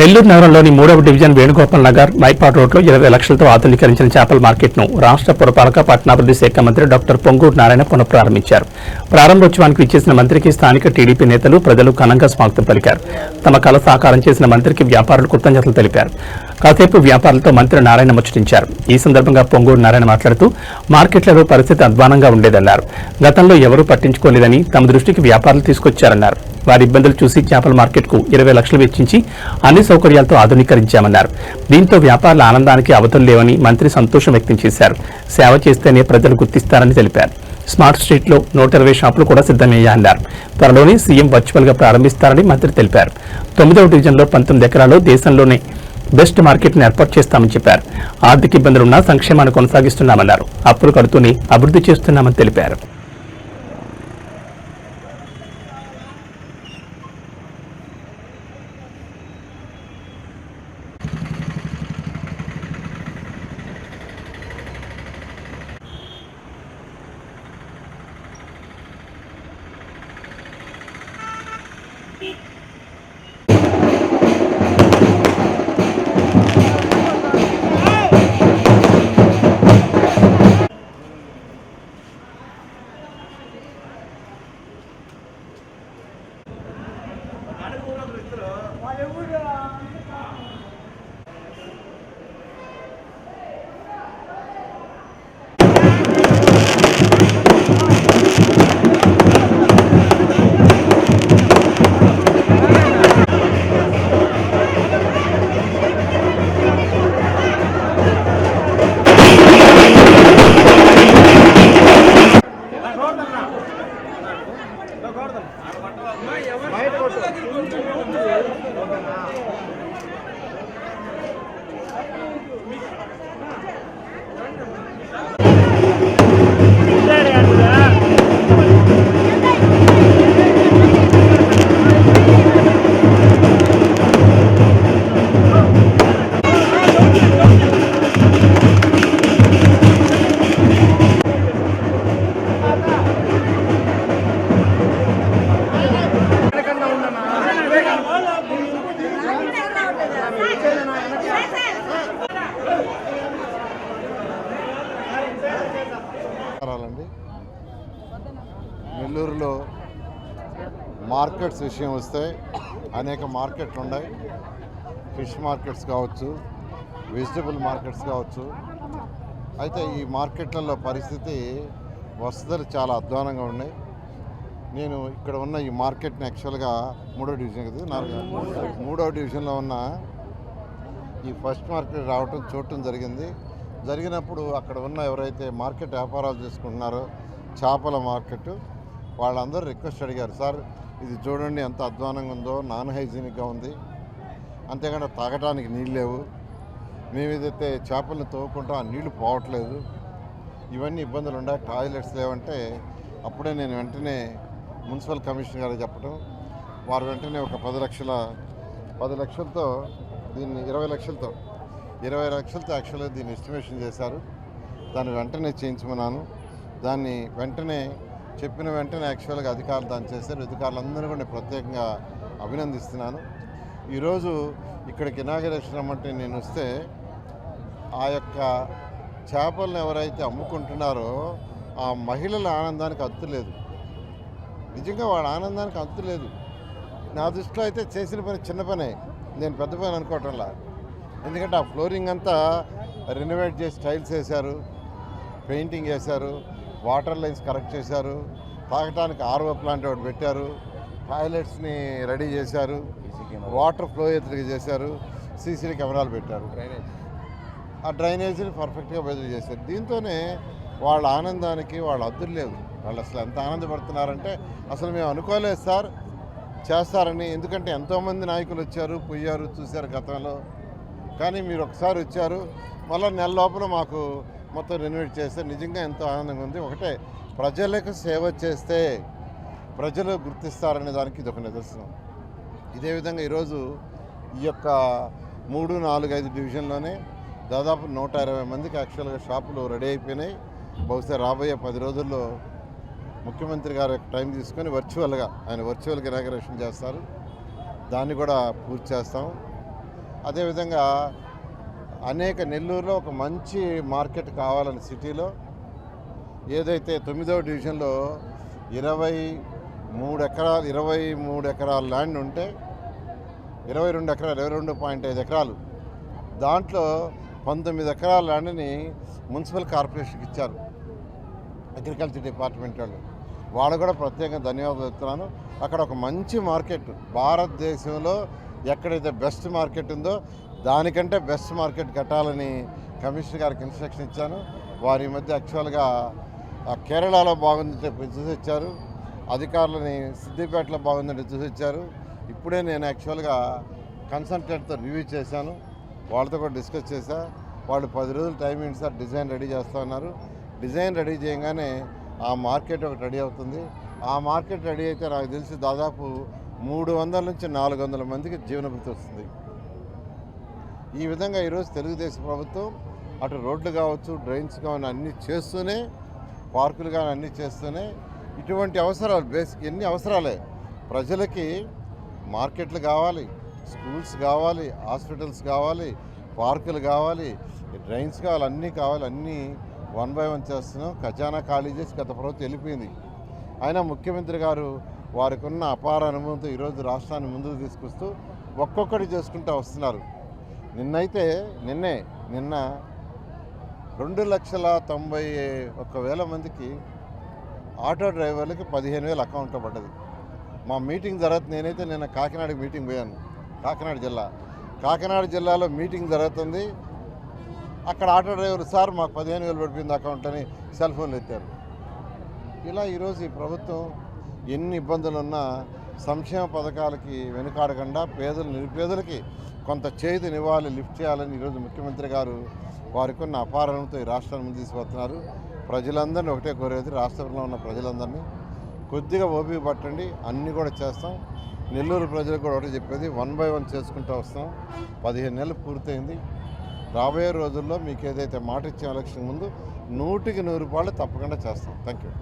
నెల్లూరు నగరంలోని మూడవ డివిజన్ వేణుగోపాల్ నగర్ మైపాడ్ రోడ్లో ఇరవై లక్షలతో ఆధునీకరించిన చేపల మార్కెట్ను రాష్ట్ర పురపాలక పట్టణాభివృద్ధి శాఖ మంత్రి డాక్టర్ పొంగూరు నారాయణ పునఃప్రారంభించారు. ప్రారంభోత్సవానికి విచ్చేసిన మంత్రికి స్థానిక టీడీపీ నేతలు ప్రజలు ఘనంగా స్వాగతం పలికారు. తమ కళ సాకారం చేసిన మంత్రికి వ్యాపారులు కృతజ్ఞతలు తెలిపారు. కాసేపు వ్యాపారులతో మంత్రి నారాయణ ముచ్చటించారు. ఈ సందర్భంగా పొంగూరు నారాయణ మాట్లాడుతూ మార్కెట్లలో పరిస్థితి అధ్వానంగా ఉండేదన్నారు. గతంలో ఎవరూ పట్టించుకోలేదని తమ దృష్టికి వ్యాపారులు తీసుకొచ్చారన్నారు. వారి ఇబ్బందులు చూసి చేపల మార్కెట్కు ఇరవై లక్షలు వెచ్చించి అన్ని సౌకర్యాలతో ఆధునీకరించామన్నారు. దీంతో వ్యాపారుల ఆనందానికి అవతలు లేవని మంత్రి సంతోషం వ్యక్తం చేశారు. సేవ చేస్తేనే ప్రజలు గుర్తిస్తారని తెలిపారు. స్మార్ట్ స్ట్రీట్లో నూట ఇరవై షాపులు కూడా సిద్ధమయ్యాయన్నారు. త్వరలోనే సీఎం వర్చువల్గా ప్రారంభిస్తారని మంత్రి తెలిపారు. తొమ్మిదవ డివిజన్లో పంతొమ్మిది ఎకరాల్లో దేశంలోనే బెస్ట్ మార్కెట్ను ఏర్పాటు చేస్తామని చెప్పారు. ఆర్థిక ఇబ్బందులున్నా సంక్షేమాన్ని కొనసాగిస్తున్నామన్నారు. అప్పులు కడుతూనే అభివృద్ధి చేస్తున్నామని తెలిపారు. Hallelujah. నమస్కారాలండి నెల్లూరులో మార్కెట్స్ విషయం వస్తే అనేక మార్కెట్లు ఉన్నాయి. ఫిష్ మార్కెట్స్ కావచ్చు వెజిటబుల్ మార్కెట్స్ కావచ్చు. అయితే ఈ మార్కెట్లలో పరిస్థితి వసతులు చాలా అధ్వానంగా ఉన్నాయి. నేను ఇక్కడ ఉన్న ఈ మార్కెట్ని యాక్చువల్గా మూడో డివిజన్ కదా నాలుగు. మూడో డివిజన్లో ఉన్న ఈ ఫస్ట్ మార్కెట్ రావటం చూడటం జరిగింది. జరిగినప్పుడు అక్కడ ఉన్న ఎవరైతే మార్కెట్ వ్యాపారాలు చేసుకుంటున్నారో చేపల మార్కెట్ వాళ్ళందరూ రిక్వెస్ట్ అడిగారు సార్ ఇది చూడండి ఎంత అధ్వానంగా ఉందో నాన్ హైజీనిక్గా ఉంది. అంతేకాకుండా తాగడానికి నీళ్ళు లేవు. మేము ఏదైతే చేపలను తవ్వుకుంటాం ఆ నీళ్ళు పోవట్లేదు. ఇవన్నీ ఇబ్బందులు ఉన్నాయి టాయిలెట్స్ లేవంటే అప్పుడే నేను వెంటనే మున్సిపల్ కమిషనర్ గారు చెప్పడం వారు వెంటనే ఒక పది లక్షల పది లక్షలతో దీన్ని ఇరవై లక్షలతో ఇరవై లక్షలతో యాక్చువల్గా దీన్ని ఎస్టిమేషన్ చేశారు. దాన్ని వెంటనే చేయించుకున్నాను దాన్ని వెంటనే చెప్పిన వెంటనే యాక్చువల్గా అధికారులు దాన్ని చేశారు. అధికారులందరూ కూడా ప్రత్యేకంగా అభినందిస్తున్నాను. ఈరోజు ఇక్కడికి ఇనాగరేషన్ అమ్మంటే నేను వస్తే ఆ యొక్క చేపలను ఎవరైతే అమ్ముకుంటున్నారో ఆ మహిళల ఆనందానికి అత్తులేదు నిజంగా వాళ్ళ ఆనందానికి అంతు లేదు. నా దృష్టిలో అయితే చేసిన పని చిన్న పనే. నేను పెద్ద పని అనుకోవటంలా. ఎందుకంటే ఆ ఫ్లోరింగ్ అంతా రెనోవేట్ చేసి టైల్స్ వేశారు పెయింటింగ్ వేశారు వాటర్ లైన్స్ కరెక్ట్ చేశారు తాగటానికి ఆర్ఓ ప్లాంట్ ఒకటి పెట్టారు టాయిలెట్స్ని రెడీ చేశారు వాటర్ ఫ్లో ఎత్తుగా చేశారు సీసీ కెమెరాలు పెట్టారు. ఆ డ్రైనేజీని పర్ఫెక్ట్గా బదిలీ చేశారు. దీంతోనే వాళ్ళ ఆనందానికి వాళ్ళ అద్దులు లేవు. వాళ్ళు అసలు ఎంత ఆనందపడుతున్నారంటే అసలు మేము అనుకోలేదు సార్ చేస్తారని. ఎందుకంటే ఎంతోమంది నాయకులు వచ్చారు పోయారు చూశారు గతంలో. కానీ మీరు ఒకసారి వచ్చారు మళ్ళీ నెల లోపల మాకు మొత్తం రెనోవేట్ చేస్తే నిజంగా ఎంతో ఆనందంగా ఉంది. ఒకటే ప్రజలకు సేవ చేస్తే ప్రజలు గుర్తిస్తారనే దానికి ఇది ఒక నిదర్శనం. ఇదే విధంగా ఈరోజు ఈ యొక్క మూడు నాలుగు ఐదు డివిజన్లోనే దాదాపు నూట ఇరవై మందికి యాక్చువల్గా షాపులు రెడీ అయిపోయినాయి. బహుశా రాబోయే పది రోజుల్లో ముఖ్యమంత్రి గారు టైం తీసుకొని వర్చువల్గా ఆయన వర్చువల్గా ఇనాగరేషన్ చేస్తారు. దాన్ని కూడా పూర్తి చేస్తాం. అదేవిధంగా అనేక నెల్లూరులో ఒక మంచి మార్కెట్ కావాలని సిటీలో ఏదైతే తొమ్మిదవ డివిజన్లో ఇరవై మూడు ఎకరాలు ఇరవై మూడు ఎకరాల ల్యాండ్ ఉంటే ఇరవై రెండు ఎకరాలు ఇరవై రెండు పాయింట్ ఐదు ఎకరాలు దాంట్లో పంతొమ్మిది ఎకరాల ల్యాండ్ని మున్సిపల్ కార్పొరేషన్కి ఇచ్చారు అగ్రికల్చర్ డిపార్ట్మెంట్ వాళ్ళు. వాళ్ళు కూడా ప్రత్యేకంగా ధన్యవాదాలు చెప్తున్నాను. అక్కడ ఒక మంచి మార్కెట్ భారతదేశంలో ఎక్కడైతే బెస్ట్ మార్కెట్ ఉందో దానికంటే బెస్ట్ మార్కెట్ కట్టాలని కమిషనర్ గారికి ఇన్స్ట్రక్షన్ ఇచ్చాను. వారి మధ్య యాక్చువల్గా కేరళలో బాగుందంటే చూసి వచ్చారు. అధికారులని సిద్దిపేటలో బాగుందంటే చూసి వచ్చారు. ఇప్పుడే నేను యాక్చువల్గా కన్సల్టెంట్తో రివ్యూ చేశాను. వాళ్ళతో కూడా డిస్కస్ చేశా. వాళ్ళు పది రోజులు టైం ఏంటి సార్ డిజైన్ రెడీ చేస్తా ఉన్నారు డిజైన్ రెడీ చేయగానే ఆ మార్కెట్ ఒకటి రెడీ అవుతుంది. ఆ మార్కెట్ రెడీ అయితే నాకు తెలిసి దాదాపు మూడు వందల నుంచి నాలుగు వందల మందికి జీవనభృతి వస్తుంది. ఈ విధంగా ఈరోజు తెలుగుదేశం ప్రభుత్వం అటు రోడ్లు కావచ్చు డ్రైన్స్ కావచ్చు అన్నీ చేస్తూనే పార్కులు కానీ అన్నీ చేస్తూనే ఇటువంటి అవసరాలు బేసిక్ ఎన్ని అవసరాలే. ప్రజలకి మార్కెట్లు కావాలి స్కూల్స్ కావాలి హాస్పిటల్స్ కావాలి పార్కులు కావాలి డ్రైన్స్ కావాలి అన్నీ కావాలి అన్నీ వన్ బై వన్ చేస్తున్నాం. ఖజానా ఖాళీ చేసి గత ప్రభుత్వం వెళ్ళిపోయింది. అయినా ముఖ్యమంత్రి గారు వారికి ఉన్న అపార అనుభవంతో ఈరోజు రాష్ట్రాన్ని ముందుకు తీసుకొస్తూ ఒక్కొక్కటి చేసుకుంటూ వస్తున్నారు. నిన్నైతే నిన్నే నిన్న రెండు లక్షల తొంభై ఒక్క వేల మందికి ఆటో డ్రైవర్లకి పదిహేను వేలు అకౌంట్లో పడ్డది. మా మీటింగ్ జరుగుతుంది నేనైతే నిన్న కాకినాడ మీటింగ్ పోయాను. కాకినాడ జిల్లా. కాకినాడ జిల్లాలో మీటింగ్ జరుగుతుంది. అక్కడ ఆటో డ్రైవర్ సార్ మాకు పదిహేను వేలు పడిపోయింది అకౌంట్ అని సెల్ ఫోన్లు ఎత్తారు. ఇలా ఈరోజు ఈ ప్రభుత్వం ఎన్ని ఇబ్బందులు ఉన్నా సంక్షేమ పథకాలకి వెనుకాడకుండా పేదలు నిరుపేదలకి కొంత చేతినివ్వాలి లిఫ్ట్ చేయాలని ఈరోజు ముఖ్యమంత్రి గారు వారికి ఉన్న అపారణతో ఈ రాష్ట్రాన్ని ముందు తీసుకువస్తున్నారు. ప్రజలందరినీ ఒకటే కోరేది రాష్ట్రంలో ఉన్న ప్రజలందరినీ కొద్దిగా ఓపిక పట్టండి అన్నీ కూడా చేస్తాం. నెల్లూరు ప్రజలకు కూడా ఒకటే చెప్పేది వన్ బై వన్ చేసుకుంటూ వస్తాం. పదిహేను నెలలు పూర్తయింది. రాబోయే రోజుల్లో మీకు ఏదైతే మాట ఇచ్చే ఎలక్షన్ ముందు నూటికి నూరు రూపాయలు తప్పకుండా చేస్తాం. Thank you